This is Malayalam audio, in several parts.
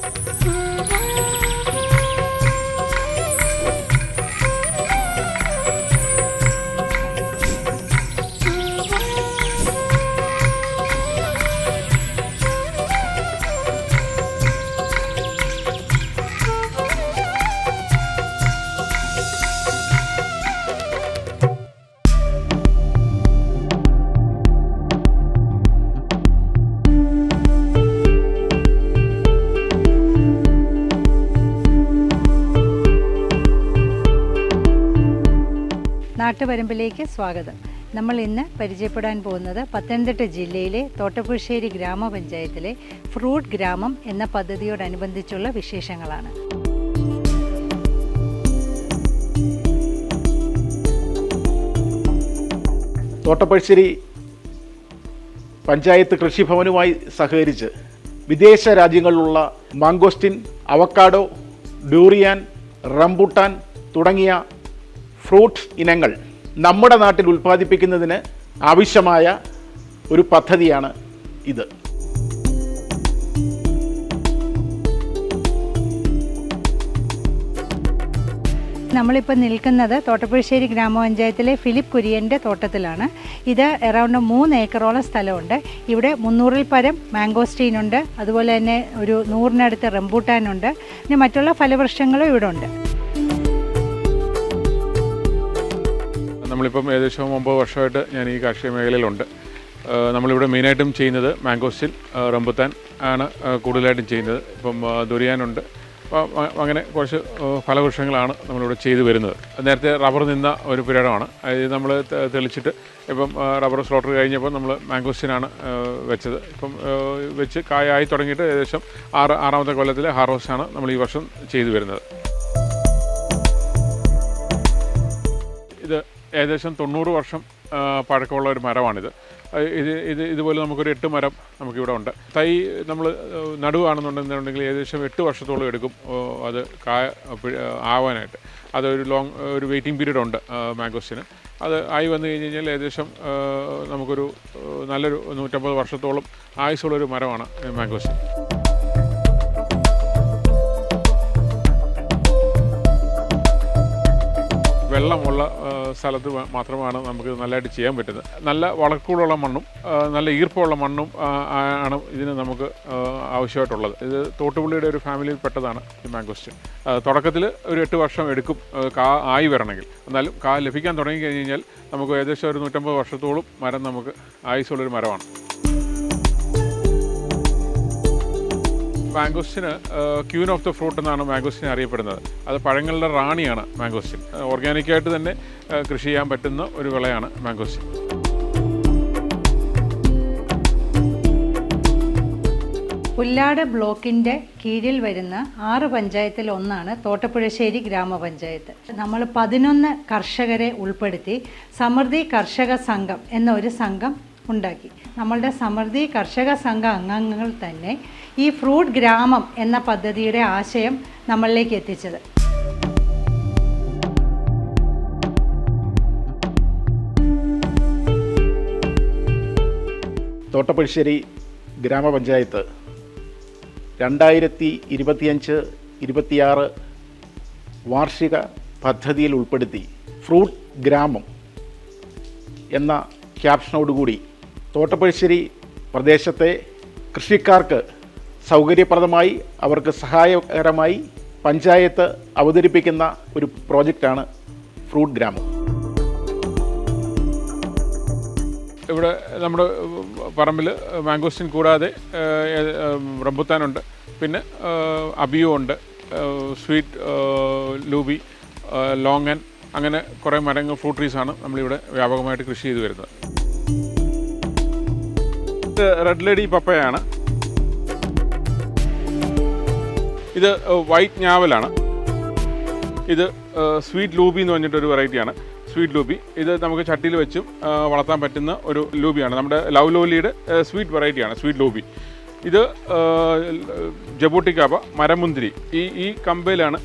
Bye. നാട്ടുപരമ്പിലേക്ക് സ്വാഗതം. നമ്മൾ ഇന്ന് പരിചയപ്പെടാൻ പോകുന്നത് പത്തനംതിട്ട ജില്ലയിലെ തോട്ടപ്പുഴശ്ശേരി ഗ്രാമപഞ്ചായത്തിലെ ഫ്രൂട്ട് ഗ്രാമം എന്ന പദ്ധതിയോടനുബന്ധിച്ചുള്ള വിശേഷങ്ങളാണ്. തോട്ടപ്പുഴശ്ശേരി പഞ്ചായത്ത് കൃഷിഭവനുമായി സഹകരിച്ച് വിദേശ രാജ്യങ്ങളിലുള്ള മാങ്കോസ്റ്റിൻ അവക്കാഡോ ഡ്യൂറിയാൻ റംബുട്ടാൻ തുടങ്ങിയ ഫ്രൂട്ട് ഇനങ്ങൾ നമ്മുടെ നാട്ടിൽ ഉൽപ്പാദിപ്പിക്കുന്നതിന് ആവശ്യമായ ഒരു പദ്ധതിയാണ് ഇത്. നമ്മളിപ്പോൾ നിൽക്കുന്നത് തോട്ടപ്പുഴശ്ശേരി ഗ്രാമപഞ്ചായത്തിലെ ഫിലിപ്പ് കുര്യന്റെ തോട്ടത്തിലാണ്. ഇത് അറൗണ്ട് മൂന്ന് ഏക്കറോളം സ്ഥലമുണ്ട്. ഇവിടെ മുന്നൂറിൽ പരം മാംഗോസ്റ്റീനുണ്ട് അതുപോലെ തന്നെ ഒരു നൂറിനടുത്ത് റംബൂട്ടാനുണ്ട് പിന്നെ മറ്റുള്ള ഫലവൃക്ഷങ്ങളും ഇവിടെ ഉണ്ട് നമ്മളിപ്പം ഏകദേശം ഒമ്പത് വർഷമായിട്ട് ഞാൻ ഈ കാർഷിക മേഖലയിലുണ്ട്. നമ്മളിവിടെ മെയിനായിട്ടും ചെയ്യുന്നത് മാംഗോസ്റ്റിൻ ആ, റംബുത്താൻ ആണ് കൂടുതലായിട്ടും ചെയ്യുന്നത്. ഇപ്പം ദുരിയാനുണ്ട്. അപ്പം അങ്ങനെ കുറച്ച് ഫലവൃക്ഷങ്ങളാണ് നമ്മളിവിടെ ചെയ്തു വരുന്നത്. നേരത്തെ റബ്ബർ നിന്ന ഒരു പുരടമാണ് അതായത് നമ്മൾ തെളിച്ചിട്ട് ഇപ്പം റബ്ബർ സ്ലോട്ടർ കഴിഞ്ഞപ്പോൾ നമ്മൾ മാംഗോസ്റ്റിനാണ് വെച്ചത്. ഇപ്പം വെച്ച് കായായി തുടങ്ങിയിട്ട് ഏകദേശം ആറ് ആറാമത്തെ കൊല്ലത്തിലെ ഹാർവസ്റ്റാണ് നമ്മൾ ഈ വർഷം ചെയ്തു വരുന്നത്. ഇത് ഏകദേശം തൊണ്ണൂറ് വർഷം പഴക്കമുള്ള ഒരു മരമാണിത്. ഇത് ഇത് ഇതുപോലെ നമുക്കൊരു എട്ട് മരം നമുക്കിവിടെ ഉണ്ട്. തൈ നമ്മൾ നടുവാണെന്നുണ്ടെന്നുണ്ടെങ്കിൽ ഏകദേശം എട്ട് വർഷത്തോളം എടുക്കും അത് കായ ആവാനായിട്ട്. അതൊരു ലോങ് ഒരു വെയിറ്റിംഗ് പീരീഡ് ഉണ്ട് മാംഗോസിന് അത് ആയി വന്നു കഴിഞ്ഞ് കഴിഞ്ഞാൽ ഏകദേശം നമുക്കൊരു നല്ലൊരു നൂറ്റമ്പത് വർഷത്തോളം ആയുസുള്ളൊരു മരമാണ് മാംഗോസ്റ്റിൻ വെള്ളമുള്ള സ്ഥലത്ത് മാത്രമാണ് നമുക്ക് നല്ലതായിട്ട് ചെയ്യാൻ പറ്റുന്നത്. നല്ല വളക്കൂടുള്ള മണ്ണും നല്ല ഈർപ്പമുള്ള മണ്ണും ആണ് ഇതിന് നമുക്ക് ആവശ്യമായിട്ടുള്ളത്. ഇത് തോട്ടുപുള്ളിയുടെ ഒരു ഫാമിലിയിൽ പെട്ടതാണ് ഈ മാംഗോസ്റ്റ്യൻ തുടക്കത്തിൽ ഒരു എട്ട് വർഷം എടുക്കും കാ ആയി വരണമെങ്കിൽ. എന്നാലും കാ ലഭിക്കാൻ തുടങ്ങി കഴിഞ്ഞ് കഴിഞ്ഞാൽ നമുക്ക് ഏകദേശം ഒരു നൂറ്റമ്പത് വർഷത്തോളം മരം നമുക്ക് ആയുസുള്ളൊരു മരമാണ്. മാംഗോസ്റ്റിന് ക്യൂൻ ഓഫ് ദ ഫ്രൂട്ട് എന്നാണ് മാംഗോസ്റ്റിനെ അറിയപ്പെടുന്നത്. അത് പഴങ്ങളുടെ റാണിയാണ് മാംഗോസ്റ്റിൻ ഓർഗാനിക്കായിട്ട് തന്നെ കൃഷി ചെയ്യാൻ പറ്റുന്ന ഒരു വിളയാണ് മാംഗോസ്റ്റിൻ പുല്ലാട് ബ്ലോക്കിന്റെ കീഴിൽ വരുന്ന ആറ് പഞ്ചായത്തിൽ ഒന്നാണ് തോട്ടപ്പുഴശ്ശേരി ഗ്രാമപഞ്ചായത്ത്. നമ്മൾ പതിനൊന്ന് കർഷകരെ ഉൾപ്പെടുത്തി സമൃദ്ധി കർഷക സംഘം എന്ന ഒരു സംഘം ഉണ്ടാക്കി. നമ്മളുടെ സമൃദ്ധി കർഷക സംഘ അംഗങ്ങൾ തന്നെ ഈ ഫ്രൂട്ട് ഗ്രാമം എന്ന പദ്ധതിയുടെ ആശയം നമ്മളിലേക്ക് എത്തിച്ചത്. തോട്ടപ്പഴിശ്ശേരി ഗ്രാമപഞ്ചായത്ത് രണ്ടായിരത്തി ഇരുപത്തിയഞ്ച് ഇരുപത്തിയാറ് വാർഷിക പദ്ധതിയിൽ ഉൾപ്പെടുത്തി ഫ്രൂട്ട് ഗ്രാമം എന്ന ക്യാപ്ഷനോടുകൂടി തോട്ടപ്പഴിശ്ശേരി പ്രദേശത്തെ കൃഷിക്കാർക്ക് സൗകര്യപ്രദമായി അവർക്ക് സഹായകരമായി പഞ്ചായത്ത് അവതരിപ്പിക്കുന്ന ഒരു പ്രോജക്റ്റാണ് ഫ്രൂട്ട് ഗ്രാമം. ഇവിടെ നമ്മുടെ പറമ്പിൽ മാംഗോസ്റ്റിൻ കൂടാതെ റംബുത്താനുണ്ട്. പിന്നെ അബിയോ ഉണ്ട്. സ്വീറ്റ് ലൂബി ലോങ്ങൻ അങ്ങനെ കുറേ മരങ്ങൾ ഫ്രൂട്ട് ട്രീസാണ് നമ്മളിവിടെ വ്യാപകമായിട്ട് കൃഷി ചെയ്തു വരുന്നത്. ഇത് റെഡ് ലേഡി പപ്പയാണ്. ഇത് വൈറ്റ് ഞാവലാണ്. ഇത് സ്വീറ്റ് ലൂബി എന്ന് പറഞ്ഞിട്ടൊരു വെറൈറ്റിയാണ്. സ്വീറ്റ് ലൂബി. ഇത് നമുക്ക് ചട്ടിയിൽ വെച്ചും വളർത്താൻ പറ്റുന്ന ഒരു ലൂബിയാണ്. നമ്മുടെ ലവ് ലോലിയുടെ സ്വീറ്റ് വെറൈറ്റിയാണ് സ്വീറ്റ് ലൂബി. ഇത് ജബൂട്ടിക്കാപ്പ മരമുന്തിരി. ഈ ഈ കമ്പയിലാണ്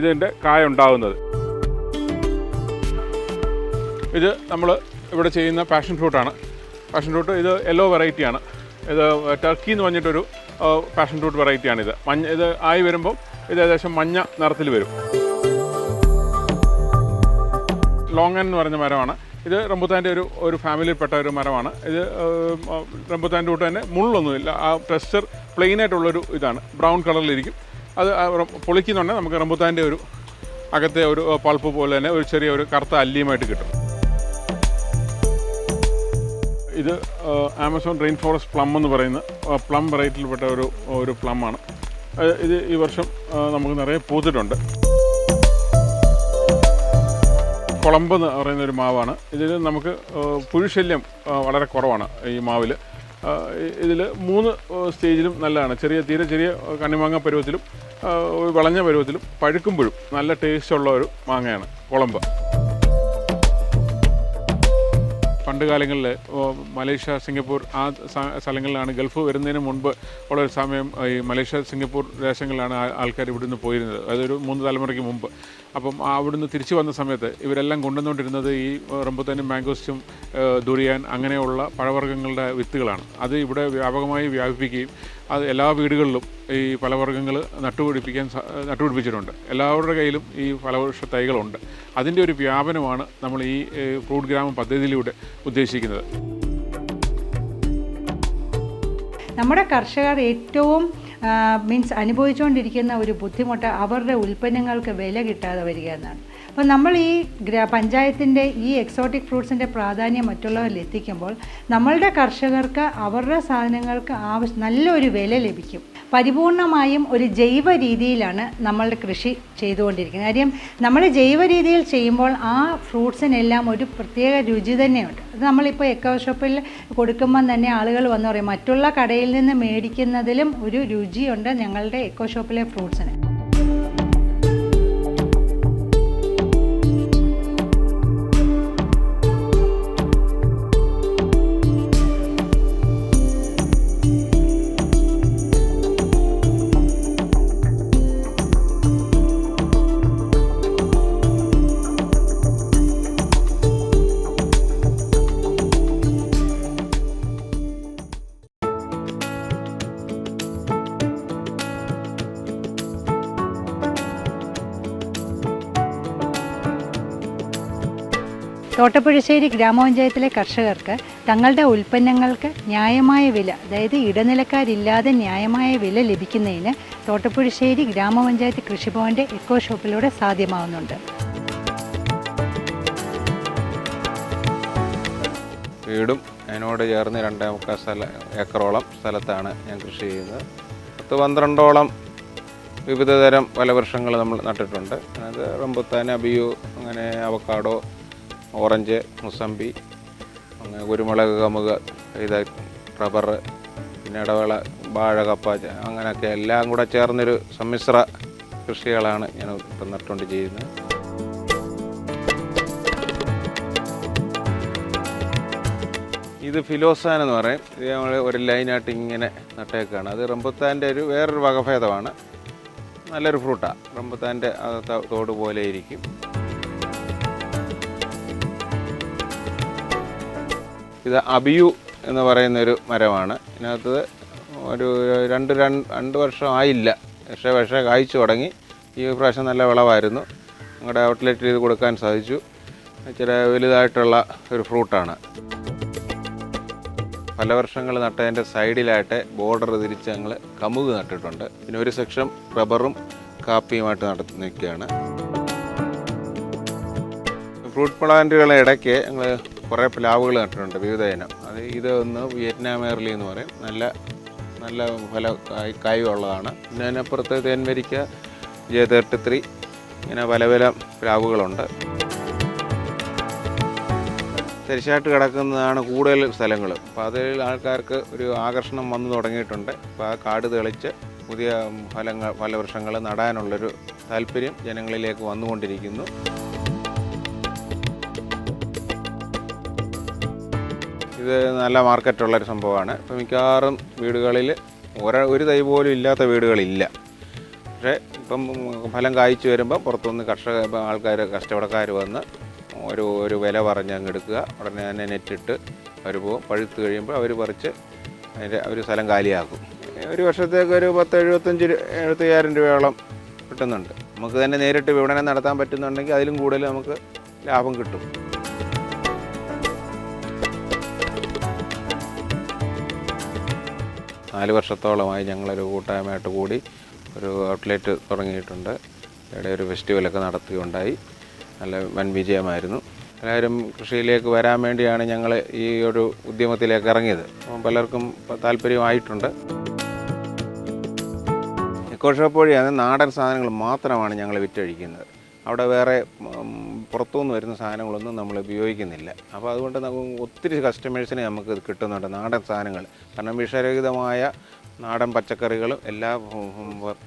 ഇതിന്റെ കായ ഉണ്ടാകുന്നത് ഇത് നമ്മൾ ഇവിടെ ചെയ്യുന്ന പാഷൻ ഫ്രൂട്ടാണ്. പാഷൻ ഫ്രൂട്ട് ഇത് യെല്ലോ വെറൈറ്റിയാണ് ഇത് ടർക്കി എന്ന് പറഞ്ഞിട്ടൊരു പാഷൻ ഫ്രൂട്ട് ഇത് മഞ്ഞ ഇത് ആയി വരുമ്പോൾ ഇത് ഏകദേശം മഞ്ഞ നിറത്തിൽ വരും. ലോങ്ങൻ എന്ന് പറഞ്ഞ മരമാണ്. ഇത് റംബുത്താന്റെ ഒരു ഒരു ഫാമിലിയിൽപ്പെട്ട ഒരു മരമാണ്. ഇത് റംബുത്താന്റെ കൂട്ട് തന്നെ മുള്ളൊന്നുമില്ല. ആ ടെക്സ്ചർ പ്ലെയിൻ ആയിട്ടുള്ളൊരു ഇതാണ്. ബ്രൗൺ കളറിലിരിക്കും അത് പൊളിക്കുന്നുണ്ടെങ്കിൽ നമുക്ക് റംബുത്താന്റെ ഒരു അകത്തെ ഒരു പൾപ്പ് പോലെ തന്നെ ഒരു ചെറിയ ഒരു കറുത്ത അല്ലിയുമായിട്ട് കിട്ടും. ഇത് ആമസോൺ റെയിൻ ഫോറസ്റ്റ് പ്ലം എന്ന് പറയുന്ന പ്ലം വെറൈറ്റിയിൽപ്പെട്ട ഒരു ഒരു പ്ലം ആണ്. ഇത് ഈ വർഷം നമുക്ക് നിറയെ പൂത്തിട്ടുണ്ട്. കുളമ്പ് എന്ന് പറയുന്ന ഒരു മാവാണ്. ഇതിൽ നമുക്ക് പുഴുശല്യം വളരെ കുറവാണ് ഈ മാവിൽ ഇതിൽ മൂന്ന് സ്റ്റേജിലും നല്ലതാണ്. ചെറിയ തീരെ ചെറിയ കണ്ണിമാങ്ങ പരുവത്തിലും വിളഞ്ഞ പരുവത്തിലും പഴുക്കുമ്പോഴും നല്ല ടേസ്റ്റുള്ള ഒരു മാങ്ങയാണ് കുളമ്പ്. പണ്ട് കാലങ്ങളിൽ മലേഷ്യ സിംഗപ്പൂർ ആ സ്ഥലങ്ങളിലാണ് ഗൾഫ് വരുന്നതിന് മുൻപ് ഉള്ള ഒരു സമയം ഈ മലേഷ്യ സിംഗപ്പൂർ ദേശങ്ങളിലാണ് ആൾക്കാർ ഇവിടുന്ന് പോയിരുന്നത്. അതൊരു മൂന്ന് തലമുറയ്ക്ക് മുമ്പ്. അപ്പം അവിടുന്ന് തിരിച്ചു വന്ന സമയത്ത് ഇവരെല്ലാം കൊണ്ടുവന്നുകൊണ്ടിരുന്നത് ഈ റംബുത്താനും മാംഗോസ്റ്റും ദുരിയാൻ അങ്ങനെയുള്ള പഴവർഗങ്ങളുടെ വിത്തുകളാണ്. അത് ഇവിടെ വ്യാപകമായി വ്യാപിപ്പിക്കുകയും അത് എല്ലാ വീടുകളിലും ഈ ഫലവർഗങ്ങൾ നട്ടുപിടിപ്പിക്കാൻ നട്ടുപിടിപ്പിച്ചിട്ടുണ്ട്. എല്ലാവരുടെ കയ്യിലും ഈ ഫലവൃക്ഷ തൈകളുണ്ട്. അതിന്റെ ഒരു വ്യാപനമാണ് നമ്മൾ ഈ ഫ്രൂട്ട് ഗ്രാമം പദ്ധതിയിലൂടെ ഉദ്ദേശിക്കുന്നത്. നമ്മുടെ കർഷകർ ഏറ്റവും മീൻസ് അനുഭവിച്ചുകൊണ്ടിരിക്കുന്ന ഒരു ബുദ്ധിമുട്ട് അവരുടെ ഉൽപ്പന്നങ്ങൾക്ക് വില കിട്ടാതെ വരിക എന്നാണ്. അപ്പോൾ നമ്മൾ ഈ പഞ്ചായത്തിന്റെ ഈ എക്സോട്ടിക് ഫ്രൂട്ട്സിന്റെ പ്രാധാന്യം മറ്റുള്ളവരിൽ എത്തിക്കുമ്പോൾ നമ്മളുടെ കർഷകർക്ക് അവരുടെ സാധനങ്ങൾക്ക് ആവശ്യം നല്ലൊരു വില ലഭിക്കും. പരിപൂർണമായും ഒരു ജൈവ രീതിയിലാണ് നമ്മളുടെ കൃഷി ചെയ്തുകൊണ്ടിരിക്കുന്നത്. കാര്യം നമ്മൾ ജൈവ രീതിയിൽ ചെയ്യുമ്പോൾ ആ ഫ്രൂട്ട്സിനെല്ലാം ഒരു പ്രത്യേക രുചി തന്നെയുണ്ട്. അത് നമ്മളിപ്പോൾ എക്കോ ഷോപ്പിൽ കൊടുക്കുമ്പം തന്നെ ആളുകൾ വന്ന് പറയും മറ്റുള്ള കടയിൽ നിന്ന് മേടിക്കുന്നതിലും ഒരു രുചിയുണ്ട് ഞങ്ങളുടെ എക്കോ ഷോപ്പിലെ ഫ്രൂട്ട്സിന്. തോട്ടപ്പുഴശ്ശേരി ഗ്രാമപഞ്ചായത്തിലെ കർഷകർക്ക് തങ്ങളുടെ ഉൽപ്പന്നങ്ങൾക്ക് ന്യായമായ വില അതായത് ഇടനിലക്കാരില്ലാതെ ന്യായമായ വില ലഭിക്കുന്നതിന് തോട്ടപ്പുഴശ്ശേരി ഗ്രാമപഞ്ചായത്ത് കൃഷിഭവന്റെ എക്കോ ഷോപ്പിലൂടെ സാധ്യമാവുന്നുണ്ട്. വീടും അതിനോട് ചേർന്ന് രണ്ടേ മുക്കാൽ സ്ഥല ഏക്കറോളം സ്ഥലത്താണ് ഞാൻ കൃഷി ചെയ്യുന്നത്. പത്ത് പന്ത്രണ്ടോളം വിവിധതരം പല വൃക്ഷങ്ങൾ നമ്മൾ നട്ടിട്ടുണ്ട്. അത് റംബുത്താൻ അബിയു അങ്ങനെ അവക്കാഡോ ഓറഞ്ച് മുസമ്പി അങ്ങനെ കുരുമുളക് കമുക് ഇത് റബ്ബർ പിന്നെ ഇടവേള വാഴ കപ്പ അങ്ങനെയൊക്കെ എല്ലാം കൂടെ ചേർന്നൊരു സമ്മിശ്ര കൃഷികളാണ് ഞാൻ ഇപ്പം നട്ടുകൊണ്ട് ചെയ്യുന്നത് ഇത് ഫിലോസാൻ എന്ന് പറയും. ഇത് നമ്മൾ ഒരു ലൈനായിട്ട് ഇങ്ങനെ നട്ടേക്കാണ്. അത് റംബുത്താന്റെ ഒരു വേറൊരു വകഭേദമാണ്. നല്ലൊരു ഫ്രൂട്ടാണ് റംബുത്താന്റെ തോട് പോലെ ഇരിക്കും. ഇത് അബിയു എന്ന് പറയുന്ന ഒരു മരമാണ്. ഇതിനകത്ത് ഒരു രണ്ട് രണ്ട് വർഷം ആയില്ല. പക്ഷേ പക്ഷേ കായ്ച്ചു തുടങ്ങി. ഈ പ്രാവശ്യം നല്ല വിളവായിരുന്നു. ഞങ്ങളുടെ ഔട്ട്ലെറ്റിൽ ഇത് കൊടുക്കാൻ സാധിച്ചു. ഇച്ചിരി വലുതായിട്ടുള്ള ഒരു ഫ്രൂട്ടാണ്. പല വർഷങ്ങൾ നട്ടതിന്റെ സൈഡിലായിട്ട് ബോർഡർ തിരിച്ച് ഞങ്ങൾ കമുക് നട്ടിട്ടുണ്ട്. പിന്നെ ഒരു സെക്ഷൻ റബ്ബറും കാപ്പിയുമായിട്ട് നട നിൽക്കുകയാണ് ഫ്രൂട്ട് പ്ലാന്റുകളുടെ ഇടയ്ക്ക് ഞങ്ങൾ കുറേ പ്ലാവുകൾ നട്ടിട്ടുണ്ട് വിവിധ ഇനം. അത് ഇത് ഒന്ന് വിയറ്റ്നാം എയർലി എന്ന് പറയും. നല്ല നല്ല ഫല കായ് കായുള്ളതാണ്. പിന്നെ അതിനപ്പുറത്ത് തേൻവരിക്ക ജെ തേർട്ടി ത്രീ ഇങ്ങനെ പല പല പ്ലാവുകളുണ്ട്. തരിശായിട്ട് കിടക്കുന്നതാണ് കൂടുതൽ സ്ഥലങ്ങൾ. അപ്പോൾ അതിൽ ആൾക്കാർക്ക് ഒരു ആകർഷണം വന്നു തുടങ്ങിയിട്ടുണ്ട്. അപ്പോൾ ആ കാട് തെളിച്ച് പുതിയ ഫലങ്ങൾ ഫലവൃക്ഷങ്ങൾ നടാനുള്ളൊരു താല്പര്യം ജനങ്ങളിലേക്ക് വന്നുകൊണ്ടിരിക്കുന്നു. ഇത് നല്ല മാർക്കറ്റുള്ളൊരു സംഭവമാണ്. ഇപ്പോൾ മിക്കവാറും വീടുകളിൽ ഒര ഒരു തൈ പോലും ഇല്ലാത്ത വീടുകളില്ല. പക്ഷേ ഇപ്പം ഫലം കായ്ച്ചു വരുമ്പോൾ പുറത്തുനിന്ന് കർഷക ആൾക്കാർ കച്ചവടക്കാർ വന്ന് ഒരു ഒരു വില പറഞ്ഞ് അങ്ങ് എടുക്കുക. ഉടനെ തന്നെ നെറ്റിട്ട് അവർ പോകും പഴുത്ത് കഴിയുമ്പോൾ അവർ പറിച്ച് അതിന്റെ ഒരു സ്ഥലം കാലിയാക്കും. ഒരു വർഷത്തേക്ക് ഒരു പത്ത് എഴുപത്തഞ്ച് എഴുപത്തയ്യായിരം രൂപയോളം കിട്ടുന്നുണ്ട്. നമുക്ക് തന്നെ നേരിട്ട് വിപണനം നടത്താൻ പറ്റുന്നുണ്ടെങ്കിൽ അതിലും കൂടുതൽ നമുക്ക് ലാഭം കിട്ടും. നാല് വർഷത്തോളമായി ഞങ്ങളൊരു കൂട്ടായ്മയായിട്ട് കൂടി ഒരു ഔട്ട്ലെറ്റ് തുടങ്ങിയിട്ടുണ്ട്. ഇവിടെ ഒരു ഫെസ്റ്റിവലൊക്കെ നടത്തുകയുണ്ടായി നല്ല വൻ വിജയമായിരുന്നു എല്ലാവരും കൃഷിയിലേക്ക് വരാൻ വേണ്ടിയാണ് ഞങ്ങൾ ഈ ഒരു ഉദ്യമത്തിലേക്ക് ഇറങ്ങിയത്. പലർക്കും താല്പര്യമായിട്ടുണ്ട്. എക്കോ വഴിയാണ് നാടൻ സാധനങ്ങൾ മാത്രമാണ് ഞങ്ങൾ വിറ്റഴിക്കുന്നത്. അവിടെ വേറെ പുറത്തുനിന്ന് വരുന്ന സാധനങ്ങളൊന്നും നമ്മൾ ഉപയോഗിക്കുന്നില്ല. അപ്പോൾ അതുകൊണ്ട് നമുക്ക് ഒത്തിരി കസ്റ്റമേഴ്സിനെ നമുക്ക് കിട്ടുന്നുണ്ട് നാടൻ സാധനങ്ങൾ. കാരണം വിഷരഹിതമായ നാടൻ പച്ചക്കറികളും എല്ലാ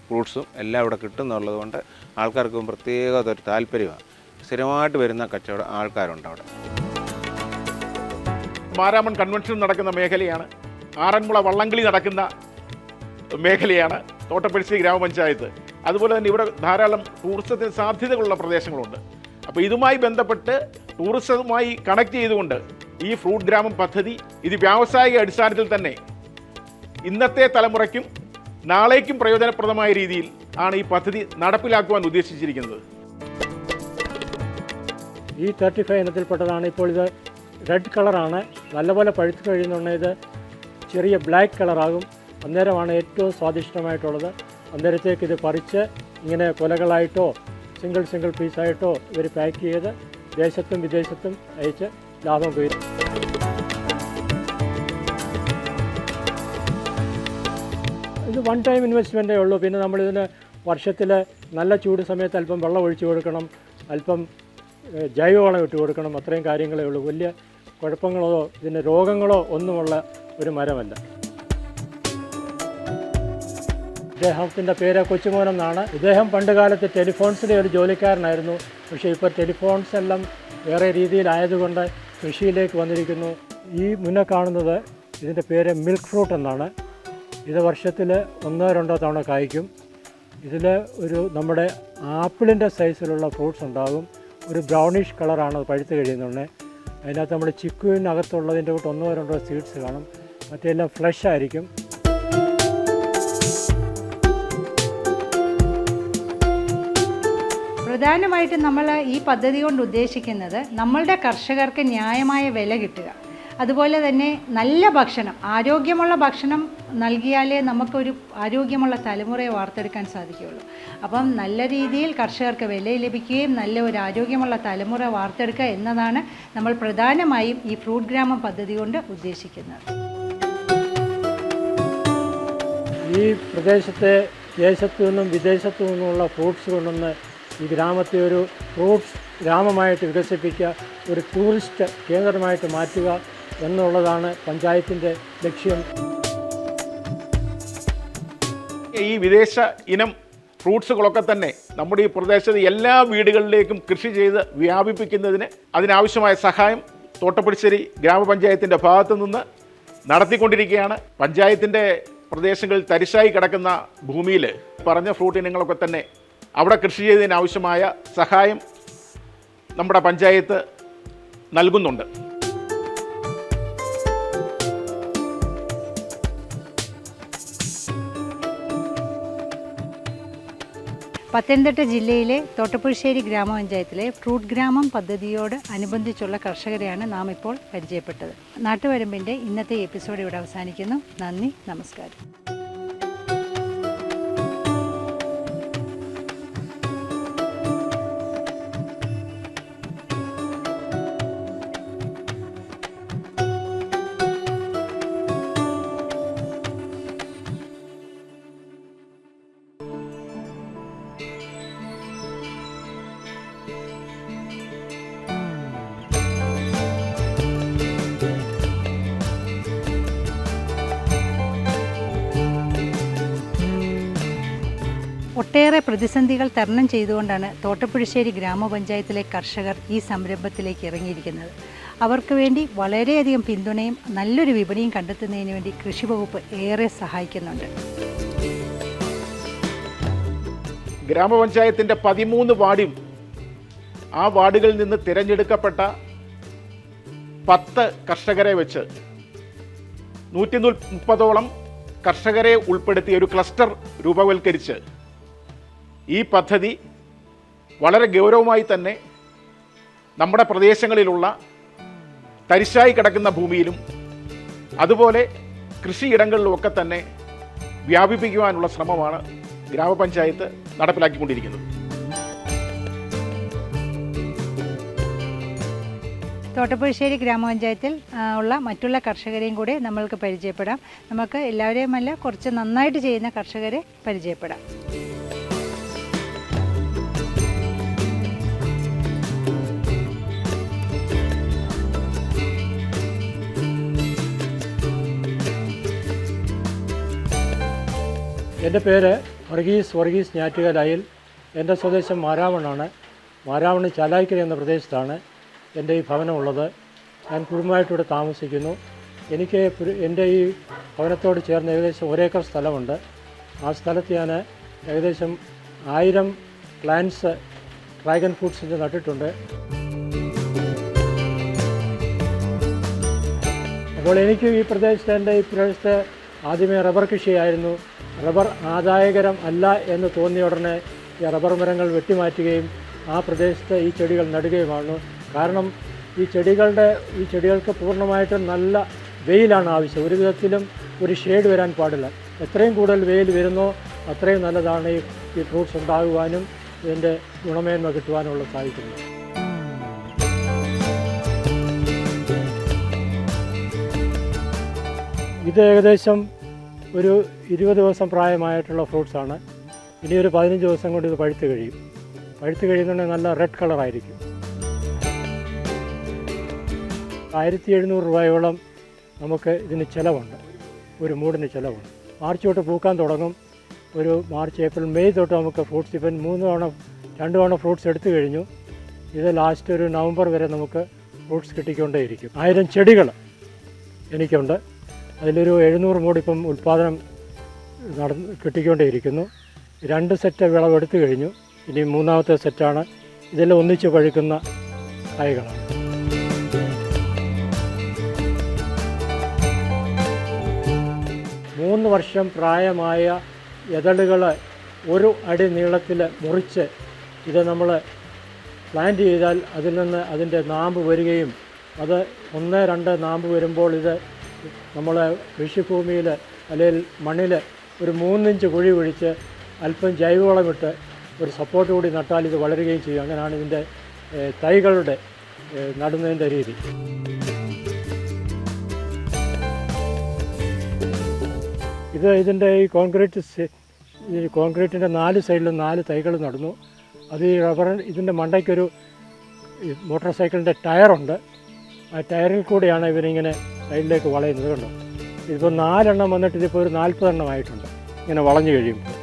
ഫ്രൂട്ട്സും എല്ലാം ഇവിടെ കിട്ടുന്നുള്ളത് കൊണ്ട് ആൾക്കാർക്കും പ്രത്യേക ഒരു താല്പര്യമാണ്. സ്ഥിരമായിട്ട് വരുന്ന കച്ചവടം ആൾക്കാരുണ്ട് അവിടെ. മാരാമൺ കൺവെൻഷൻ നടക്കുന്ന മേഖലയാണ്. ആറന്മുള വള്ളംകളി നടക്കുന്ന മേഖലയാണ് തോട്ടപ്പഴിശ്ശേരി ഗ്രാമപഞ്ചായത്ത്. അതുപോലെ തന്നെ ഇവിടെ ധാരാളം ടൂറിസത്തിന് സാധ്യതകളുള്ള പ്രദേശങ്ങളുണ്ട്. അപ്പോൾ ഇതുമായി ബന്ധപ്പെട്ട് ടൂറിസവുമായി കണക്ട് ചെയ്തുകൊണ്ട് ഈ ഫ്രൂട്ട് ഗ്രാമം പദ്ധതി ഇത് വ്യാവസായിക അടിസ്ഥാനത്തിൽ തന്നെ ഇന്നത്തെ തലമുറയ്ക്കും നാളേക്കും പ്രയോജനപ്രദമായ രീതിയിൽ ആണ് ഈ പദ്ധതി നടപ്പിലാക്കുവാൻ ഉദ്ദേശിച്ചിരിക്കുന്നത്. ഈ തേർട്ടി ഫൈവ് ഇനത്തിൽപ്പെട്ടതാണ്. ഇപ്പോൾ ഇത് റെഡ് കളറാണ് നല്ലപോലെ പഴുത്തു കഴിയുന്നുണ്ടെങ്കിൽ ഇത് ചെറിയ ബ്ലാക്ക് കളറാകും അന്നേരമാണ് ഏറ്റവും സ്വാദിഷ്ടമായിട്ടുള്ളത്. അന്നേരത്തേക്ക് ഇത് പറിച്ച് ഇങ്ങനെ കൊലകളായിട്ടോ സിംഗിൾ സിംഗിൾ പീസായിട്ടോ ഇവർ പാക്ക് ചെയ്ത് ദേശത്തും വിദേശത്തും അയച്ച് ലാഭം കൊയ്യും ഇത് വൺ ടൈം ഇൻവെസ്റ്റ്മെന്റേ ഉള്ളൂ. പിന്നെ നമ്മളിതിന് വർഷത്തിൽ നല്ല ചൂട് സമയത്ത് അല്പം വെള്ളം ഒഴിച്ചു കൊടുക്കണം അല്പം ജൈവവളം ഇട്ട് കൊടുക്കണം. അത്രയും കാര്യങ്ങളേ ഉള്ളൂ. വലിയ കുഴപ്പങ്ങളോ ഇതിന് രോഗങ്ങളോ ഒന്നുമുള്ള ഒരു മരമല്ല. ഇദ്ദേഹത്തിന്റെ പേര് കൊച്ചുമോൻ എന്നാണ് ഇദ്ദേഹം പണ്ട് കാലത്ത് ടെലിഫോൺസിലെ ഒരു ജോലിക്കാരനായിരുന്നു. പക്ഷേ ഇപ്പോൾ ടെലിഫോൺസ് എല്ലാം വേറെ രീതിയിലായതുകൊണ്ട് കൃഷിയിലേക്ക് വന്നിരിക്കുന്നു. ഈ മുന്നേ കാണുന്നത് ഇതിന്റെ പേര് മിൽക്ക് ഫ്രൂട്ട് എന്നാണ്. ഇത് വർഷത്തിൽ ഒന്നോ രണ്ടോ തവണ കായ്ക്കും. ഇതിൽ ഒരു നമ്മുടെ ആപ്പിളിന്റെ സൈസിലുള്ള ഫ്രൂട്ട്സ് ഉണ്ടാകും. ഒരു ബ്രൗണിഷ് കളറാണ് പഴുത്ത് കഴിയുന്നുണ്ട് അതിനകത്ത് നമ്മൾ ചിക്കുവിനകത്തുള്ളതിന്റെ കൂട്ട് ഒന്നോ രണ്ടോ സീഡ്സ് കാണും. മറ്റെല്ലാം ഫ്ലഷ് ആയിരിക്കും. പ്രധാനമായിട്ടും നമ്മൾ ഈ പദ്ധതി കൊണ്ട് ഉദ്ദേശിക്കുന്നത് നമ്മളുടെ കർഷകർക്ക് ന്യായമായ വില കിട്ടുക. അതുപോലെ തന്നെ നല്ല ഭക്ഷണം ആരോഗ്യമുള്ള ഭക്ഷണം നൽകിയാലേ നമുക്കൊരു ആരോഗ്യമുള്ള തലമുറയെ വാർത്തെടുക്കാൻ സാധിക്കുകയുള്ളൂ. അപ്പം നല്ല രീതിയിൽ കർഷകർക്ക് വില ലഭിക്കുകയും നല്ല ഒരു ആരോഗ്യമുള്ള തലമുറ വാർത്തെടുക്കുക എന്നതാണ് നമ്മൾ പ്രധാനമായും ഈ ഫ്രൂട്ട് ഗ്രാമം പദ്ധതി കൊണ്ട് ഉദ്ദേശിക്കുന്നത്. ഈ പ്രദേശത്തെ ദേശത്തു നിന്നും വിദേശത്തു നിന്നുമുള്ള ഫ്രൂട്ട്സ് കൊണ്ടുവന്ന് ഈ ഗ്രാമത്തെ ഒരു ഫ്രൂട്ട്സ് ഗ്രാമമായിട്ട് വികസിപ്പിക്കുക ഒരു ടൂറിസ്റ്റ് കേന്ദ്രമായിട്ട് മാറ്റുക എന്നുള്ളതാണ് പഞ്ചായത്തിന്റെ ലക്ഷ്യം. ഈ വിദേശ ഇനം ഫ്രൂട്ട്സുകളൊക്കെ തന്നെ നമ്മുടെ ഈ പ്രദേശത്ത് എല്ലാ വീടുകളിലേക്കും കൃഷി ചെയ്ത് വ്യാപിപ്പിക്കുന്നതിന് അതിനാവശ്യമായ സഹായം തോട്ടപ്പടിശ്ശേരി ഗ്രാമപഞ്ചായത്തിന്റെ ഭാഗത്തു നിന്ന് നടത്തിക്കൊണ്ടിരിക്കുകയാണ്. പഞ്ചായത്തിന്റെ പ്രദേശങ്ങളിൽ തരിശായി കിടക്കുന്ന ഭൂമിയിൽ പറഞ്ഞ ഫ്രൂട്ട് ഇനങ്ങളൊക്കെ തന്നെ അവിടെ കൃഷി ചെയ്തതിന് ആവശ്യമായ സഹായം നമ്മുടെ പഞ്ചായത്ത് നൽകുന്നുണ്ട്. പത്തനംതിട്ട ജില്ലയിലെ തോട്ടപ്പുഴശ്ശേരി ഗ്രാമപഞ്ചായത്തിലെ ഫ്രൂട്ട് ഗ്രാമം പദ്ധതിയോട് അനുബന്ധിച്ചുള്ള കർഷകരെയാണ് നാം ഇപ്പോൾ പരിചയപ്പെട്ടത്. നാട്ടുവരമ്പിന്റെ ഇന്നത്തെ എപ്പിസോഡ് ഇവിടെ അവസാനിക്കുന്നു. നന്ദി നമസ്കാരം. ഒട്ടേറെ പ്രതിസന്ധികൾ തരണം ചെയ്തുകൊണ്ടാണ് തോട്ടപ്പുഴശ്ശേരി ഗ്രാമപഞ്ചായത്തിലെ കർഷകർ ഈ സംരംഭത്തിലേക്ക് ഇറങ്ങിയിരിക്കുന്നത്. അവർക്ക് വേണ്ടി വളരെയധികം പിന്തുണയും നല്ലൊരു വിപണിയും കണ്ടെത്തുന്നതിന് വേണ്ടി കൃഷി വകുപ്പ് ഏറെ സഹായിക്കുന്നുണ്ട്. ഗ്രാമപഞ്ചായത്തിന്റെ പതിമൂന്ന് വാർഡും ആ വാർഡുകളിൽ നിന്ന് തിരഞ്ഞെടുക്കപ്പെട്ട പത്ത് കർഷകരെ വെച്ച് നൂറ്റി മുപ്പതോളം കർഷകരെ ഉൾപ്പെടുത്തിയ ഒരു ക്ലസ്റ്റർ രൂപവൽക്കരിച്ച് ഈ പദ്ധതി വളരെ ഗൗരവമായി തന്നെ നമ്മുടെ പ്രദേശങ്ങളിലുള്ള തരിശായി കിടക്കുന്ന ഭൂമിയിലും അതുപോലെ കൃഷിയിടങ്ങളിലുമൊക്കെ തന്നെ വ്യാപിപ്പിക്കുവാനുള്ള ശ്രമമാണ് ഗ്രാമപഞ്ചായത്ത് നടപ്പിലാക്കിക്കൊണ്ടിരിക്കുന്നത്. തോട്ടപ്പുഴശ്ശേരി ഗ്രാമപഞ്ചായത്തിൽ ഉള്ള മറ്റുള്ള കർഷകരെയും കൂടി നമ്മൾക്ക് പരിചയപ്പെടാം. നമുക്ക് എല്ലാവരെയുമല്ല കുറച്ച് നന്നായിട്ട് ചെയ്യുന്ന കർഷകരെ പരിചയപ്പെടാം. എന്റെ പേര് വർഗീസ് വർഗീസ് ഞാറ്റുകലായിൽ. എന്റെ സ്വദേശം മാരാവണാണ് മാരാവണ് ചാലായ്ക്കര എന്ന പ്രദേശത്താണ് എന്റെ ഈ ഭവനമുള്ളത്. ഞാൻ കുടുംബമായിട്ടിവിടെ താമസിക്കുന്നു. എനിക്ക് എന്റെ ഈ ഭവനത്തോട് ചേർന്ന് ഏകദേശം ഒരേക്കർ സ്ഥലമുണ്ട്. ആ സ്ഥലത്ത് ഞാൻ ഏകദേശം ആയിരം പ്ലാന്റ്സ് ഡ്രാഗൺ ഫ്രൂട്ട്സിന്റെ നട്ടിട്ടുണ്ട്. അപ്പോൾ എനിക്ക് ഈ പ്രദേശത്തെ എന്റെ ഈ പ്രദേശത്ത് ആദ്യമേ റബ്ബർ കൃഷിയായിരുന്നു. റബ്ബർ ആദായകരം അല്ല എന്ന് തോന്നിയ ഉടനെ ഈ റബ്ബർ മരങ്ങൾ വെട്ടിമാറ്റുകയും ആ പ്രദേശത്ത് ഈ ചെടികൾ നടുകയുമാണ്. കാരണം ഈ ചെടികളുടെ ഈ ചെടികൾക്ക് പൂർണമായിട്ടും നല്ല വെയിലാണ് ആവശ്യം. ഒരു വിധത്തിലും ഒരു ഷെയ്ഡ് വരാൻ പാടില്ല. എത്രയും കൂടുതൽ വെയിൽ വരുന്നോ അത്രയും നല്ലതാണ് ഈ ഈ ഫ്രൂട്ട്സ് ഉണ്ടാകുവാനും ഇതിന്റെ ഗുണമേന്മ കിട്ടുവാനുള്ള സാധിക്കുന്നത് ഇത് ഏകദേശം ഒരു ഇരുപത് ദിവസം പ്രായമായിട്ടുള്ള ഫ്രൂട്ട്സാണ് ഇനി ഒരു പതിനഞ്ച് ദിവസം കൊണ്ട് ഇത് പഴുത്ത് കഴിയും. പഴുത്ത് കഴിയുന്നുണ്ടെങ്കിൽ നല്ല റെഡ് കളറായിരിക്കും ആയിരത്തി എഴുന്നൂറ് രൂപയോളം നമുക്ക് ഇതിന് ചിലവുണ്ട്. ഒരു മൂടിന് ചിലവുണ്ട്. മാർച്ച് തൊട്ട് പൂക്കാൻ തുടങ്ങും. ഒരു മാർച്ച് ഏപ്രിൽ മെയ് തൊട്ട് നമുക്ക് ഫ്രൂട്ട്സ് ഇപ്പം മൂന്ന് തവണ രണ്ട് തവണ ഫ്രൂട്ട്സ് എടുത്തു കഴിഞ്ഞു. ഇത് ലാസ്റ്റ് ഒരു നവംബർ വരെ നമുക്ക് ഫ്രൂട്ട്സ് കിട്ടിക്കൊണ്ടേയിരിക്കും. ആയിരം ചെടികൾ എനിക്കുണ്ട്. അതിലൊരു എഴുന്നൂറ് കോടി ഇപ്പം ഉൽപ്പാദനം നടന്ന് കിട്ടിക്കൊണ്ടേയിരിക്കുന്നു. രണ്ട് സെറ്റ് വിളവെടുത്തു കഴിഞ്ഞു. ഇനി മൂന്നാമത്തെ സെറ്റാണ്. ഇതെല്ലാം ഒന്നിച്ച് പഴുക്കുന്ന കായ്കളാണ് മൂന്ന് വർഷം പ്രായമായ എതളുകൾ ഒരു അടി നീളത്തിൽ മുറിച്ച് ഇത് നമ്മൾ പ്ലാന്റ് ചെയ്താൽ അതിൽ നിന്ന് അതിന്റെ നാമ്പ് വരികയും അത് ഒന്ന് രണ്ട് നാമ്പ് വരുമ്പോൾ ഇത് നമ്മൾ കൃഷിഭൂമിയിൽ അല്ലെങ്കിൽ മണ്ണിൽ ഒരു മൂന്നിഞ്ച് കുഴി കുഴിച്ച് അല്പം ജൈവവളമിട്ട് ഒരു സപ്പോർട്ട് കൂടി നട്ടാൽ ഇത് വളരുകയും ചെയ്യും. അങ്ങനെയാണ് ഇതിന്റെ തൈകളുടെ നടുന്നതിന്റെ രീതി. ഇത് ഇതിന്റെ ഈ കോൺക്രീറ്റ് ഈ കോൺക്രീറ്റിന്റെ നാല് സൈഡിലും നാല് തൈകൾ നടന്നു. അത് ഈ റബ്ബർ ഇതിന്റെ മണ്ടയ്ക്കൊരു മോട്ടോർ സൈക്കിളിന്റെ ടയറുണ്ട്. ആ ടയറിൽ കൂടിയാണ് ഇവരിങ്ങനെ സൈഡിലേക്ക് വളയുന്നത് കണ്ടോ? ഇതിപ്പോൾ നാലെണ്ണം വന്നിട്ട് ഇതിപ്പോൾ ഒരു നാൽപ്പതെണ്ണം ആയിട്ടുണ്ട്. ഇങ്ങനെ വളഞ്ഞു കഴിയുമ്പോൾ.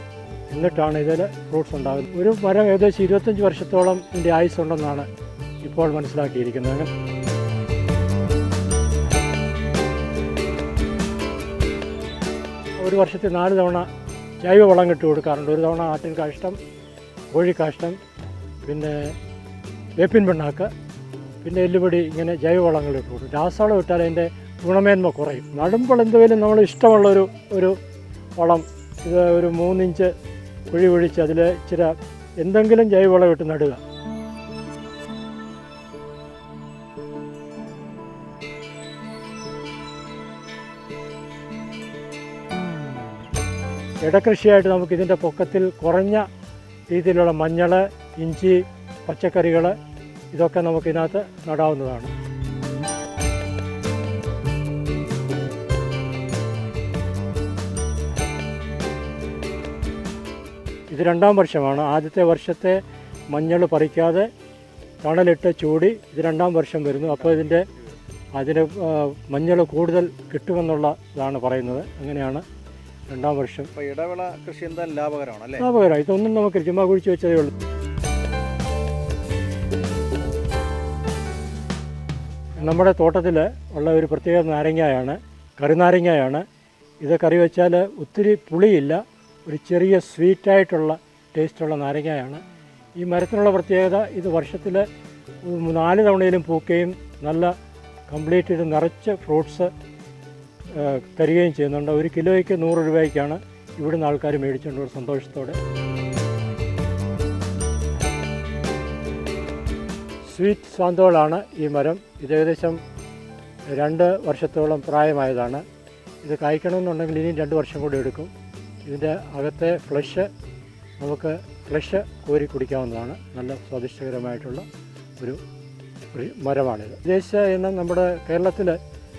എന്നിട്ടാണ് ഇതിൽ ഫ്രൂട്ട്സ് ഉണ്ടാകുന്നത്. ഒരു മരം ഏകദേശം ഇരുപത്തഞ്ച് വർഷത്തോളം ഇതിന്റെ ആയുസ് ഉണ്ടെന്നാണ് ഇപ്പോൾ മനസ്സിലാക്കിയിരിക്കുന്നത്. ഒരു വർഷത്തിൽ നാല് തവണ ജൈവ വളം കിട്ടി കൊടുക്കാറുണ്ട്. ഒരു തവണ ആട്ടിൻ കാഷ്ടം കോഴി കാഷ്ടം പിന്നെ വേപ്പിൻ പിണ്ണാക്ക് പിന്നെ എല്ലുപൊടി ഇങ്ങനെ ജൈവ വളങ്ങൾ ഇട്ട് കൊടുക്കും. രാസവളം ഇട്ടാൽ അതിന്റെ ഗുണമേന്മ കുറയും. നടുമ്പോൾ എന്തെങ്കിലും നമ്മൾ ഇഷ്ടമുള്ള ഒരു ഒരു വളം ഇത് ഒരു മൂന്നിഞ്ച് കുഴി ഒഴിച്ച് അതിൽ ചില എന്തെങ്കിലും ജൈവവളം ഇട്ട് നടുക. ഇടകൃഷിയായിട്ട് നമുക്ക് ഇതിന്റെ പൊക്കത്തിൽ കുറഞ്ഞ രീതിയിലുള്ള മഞ്ഞൾ ഇഞ്ചി പച്ചക്കറികൾ ഇതൊക്കെ നമുക്കിതിനകത്ത് നടാവുന്നതാണ്. ഇത് രണ്ടാം വർഷമാണ്. ആദ്യത്തെ വർഷത്തെ മഞ്ഞൾ പറിക്കാതെ തണലിട്ട് ചൂടി ഇത് രണ്ടാം വർഷം വരുന്നു. അപ്പോൾ ഇതിന്റെ അതിന് മഞ്ഞൾ കൂടുതൽ കിട്ടുമെന്നുള്ള ഇതാണ് പറയുന്നത്. അങ്ങനെയാണ് രണ്ടാം വർഷം. ഇടവേള കൃഷി എന്താ ലാഭകരമാണ് അല്ലേ? ലാഭകരം ഇതൊന്നും നമുക്ക് ചുമ്മാ കുഴിച്ച് വെച്ചതേ ഉള്ളൂ. നമ്മുടെ തോട്ടത്തിൽ ഉള്ള ഒരു പ്രത്യേക നാരങ്ങയാണ് കറിനാരങ്ങയാണ് ഇത് കറി വെച്ചാൽ ഒത്തിരി പുളിയില്ല. ഒരു ചെറിയ സ്വീറ്റായിട്ടുള്ള ടേസ്റ്റുള്ള നാരങ്ങയാണ്. ഈ മരത്തിനുള്ള പ്രത്യേകത ഇത് വർഷത്തിൽ നാല് തവണയിലും പൂക്കുകയും നല്ല കംപ്ലീറ്റ് ഇത് നിറച്ച് ഫ്രൂട്ട്സ് തരികയും ചെയ്യുന്നുണ്ട്. ഒരു കിലോയ്ക്ക് നൂറ് രൂപയ്ക്കാണ് ഇവിടുന്ന് ആൾക്കാർ മേടിച്ചുകൊണ്ട് സന്തോഷത്തോടെ. സ്വീറ്റ് സാന്തോളാണ് ഈ മരം. ഇത് ഏകദേശം രണ്ട് വർഷത്തോളം പ്രായമായതാണ്. ഇത് കായ്ക്കണമെന്നുണ്ടെങ്കിൽ ഇനിയും രണ്ട് വർഷം കൂടി എടുക്കും. ഇതിന്റെ അകത്തെ ഫ്ലഷ് നമുക്ക് ഫ്ലഷ് കോരി കുടിക്കാവുന്നതാണ്. നല്ല സ്വാദിഷ്ടകരമായിട്ടുള്ള ഒരു മരമാണിത്. വിദേശ ഇനം നമ്മുടെ കേരളത്തിൽ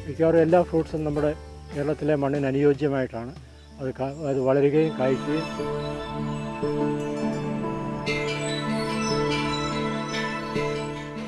മിക്കവാറും എല്ലാ ഫ്രൂട്ട്സും നമ്മുടെ കേരളത്തിലെ മണ്ണിന് അനുയോജ്യമായിട്ടാണ്. അത് അത് വളരുകയും കായ്ക്കുകയും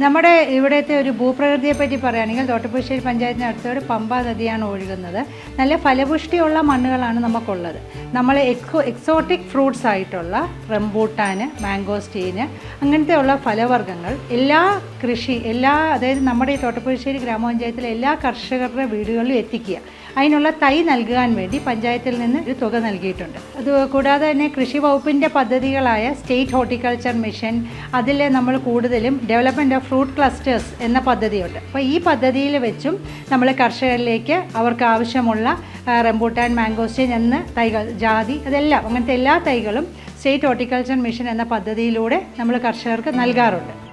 നമ്മുടെ ഇവിടുത്തെ ഒരു ഭൂപ്രകൃതിയെ പറ്റി പറയുകയാണെങ്കിൽ തോട്ടപ്പുശ്ശേരി അടുത്തൊരു പമ്പ നദിയാണ് ഒഴുകുന്നത്. നല്ല ഫലപുഷ്ടിയുള്ള മണ്ണുകളാണ് നമുക്കുള്ളത്. നമ്മൾ എക്സോ എക്സോട്ടിക് ഫ്രൂട്ട്സ് ആയിട്ടുള്ള റംബൂട്ടാന് മാംഗോസ്റ്റീന് അങ്ങനത്തെ ഉള്ള ഫലവർഗങ്ങൾ എല്ലാ കൃഷി എല്ലാ അതായത് നമ്മുടെ ഈ തോട്ടപ്പുശ്ശേരി ഗ്രാമപഞ്ചായത്തിലെ എല്ലാ കർഷകരുടെ വീടുകളിലും എത്തിക്കുക. അതിനുള്ള തൈ നൽകാൻ വേണ്ടി പഞ്ചായത്തിൽ നിന്ന് ഒരു തുക നൽകിയിട്ടുണ്ട്. അത് കൂടാതെ തന്നെ കൃഷി വകുപ്പിന്റെ പദ്ധതികളായ സ്റ്റേറ്റ് ഹോർട്ടിക്കൾച്ചർ മിഷൻ അതിൽ നമ്മൾ കൂടുതലും ഡെവലപ്മെന്റ് ഓഫ് ഫ്രൂട്ട് ക്ലസ്റ്റേഴ്സ് എന്ന പദ്ധതിയുണ്ട്. അപ്പോൾ ഈ പദ്ധതിയിൽ വെച്ചും നമ്മൾ കർഷകരിലേക്ക് അവർക്ക് ആവശ്യമുള്ള റംബൂട്ടാൻ മാംഗോസ്റ്റീൻ എന്ന തൈകൾ ജാതി അതെല്ലാം അങ്ങനത്തെ എല്ലാ തൈകളും സ്റ്റേറ്റ് ഹോർട്ടിക്കൾച്ചർ മിഷൻ എന്ന പദ്ധതിയിലൂടെ നമ്മൾ കർഷകർക്ക് നൽകാറുണ്ട്.